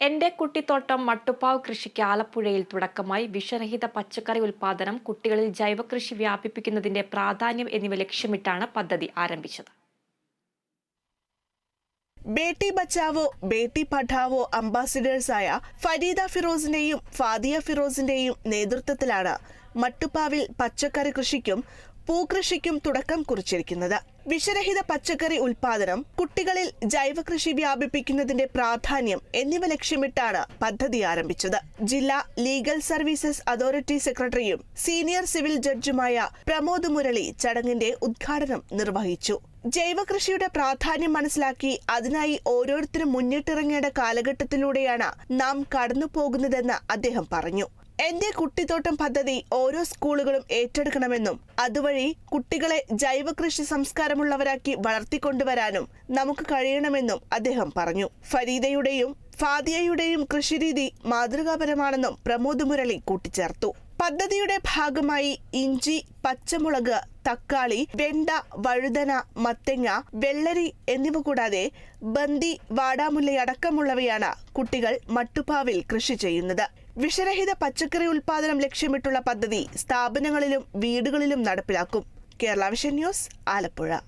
എന്റെ കുട്ടിത്തോട്ടം മട്ടുപ്പാവ് കൃഷിക്ക് ആലപ്പുഴയിൽ തുടക്കമായി. വിഷരഹിത പച്ചക്കറി ഉൽപാദനം കുട്ടികളിൽ ജൈവകൃഷി വ്യാപിപ്പിക്കുന്നതിന്റെ പ്രാധാന്യം എന്നിവ ലക്ഷ്യമിട്ടാണ് പദ്ധതി ആരംഭിച്ചത്. ബേട്ടി ബച്ചാവോ ബേട്ടി പഠാവോ അംബാസിഡേഴ്സായ ഫരീദ ഫിറോസിന്റെയും ഫാദിയ ഫിറോസിന്റെയും നേതൃത്വത്തിലാണ് മട്ടുപ്പാവിൽ പച്ചക്കറി കൃഷിക്കും പൂക്കൃഷിക്കും തുടക്കം കുറിച്ചിരിക്കുന്നത്. വിഷരഹിത പച്ചക്കറി ഉൽപാദനം കുട്ടികളിൽ ജൈവകൃഷി വ്യാപിപ്പിക്കുന്നതിന്റെ പ്രാധാന്യം എന്നിവ ലക്ഷ്യമിട്ടാണ് പദ്ധതി ആരംഭിച്ചത്. ജില്ലാ ലീഗൽ സർവീസസ് അതോറിറ്റി സെക്രട്ടറിയും സീനിയർ സിവിൽ ജഡ്ജുമായ പ്രമോദ് മുരളി ചടങ്ങിന്റെ ഉദ്ഘാടനം നിർവഹിച്ചു. ജൈവകൃഷിയുടെ പ്രാധാന്യം മനസ്സിലാക്കി അതിനായി ഓരോരുത്തരും മുന്നിട്ടിറങ്ങേണ്ട കാലഘട്ടത്തിലൂടെയാണ് നാം കടന്നു പോകുന്നതെന്ന് അദ്ദേഹം പറഞ്ഞു. എന്റെ കുട്ടിത്തോട്ടം പദ്ധതി ഓരോ സ്കൂളുകളും ഏറ്റെടുക്കണമെന്നും അതുവഴി കുട്ടികളെ ജൈവകൃഷി സംസ്കാരമുള്ളവരാക്കി വളർത്തിക്കൊണ്ടുവരാനും നമുക്ക് കഴിയണമെന്നും അദ്ദേഹം പറഞ്ഞു. ഫരീദയുടെയും ഫാദിയയുടെയും കൃഷിരീതി മാതൃകാപരമാണെന്നും പ്രമോദ് മുരളി കൂട്ടിച്ചേർത്തു. പദ്ധതിയുടെ ഭാഗമായി ഇഞ്ചി പച്ചമുളക് തക്കാളി വെണ്ട വഴുതന മത്തങ്ങ വെള്ളരി എന്നിവ കൂടാതെ ബന്ദി വാടാമുല്ലയടക്കമുള്ളവയാണ് കുട്ടികൾ മട്ടുപ്പാവിൽ കൃഷി ചെയ്യുന്നത്. വിഷരഹിത പച്ചക്കറി ഉൽപാദനം ലക്ഷ്യമിട്ടുള്ള പദ്ധതി സ്ഥാപനങ്ങളിലും വീടുകളിലും നടപ്പിലാക്കും. Kerala vision news Alappuzha.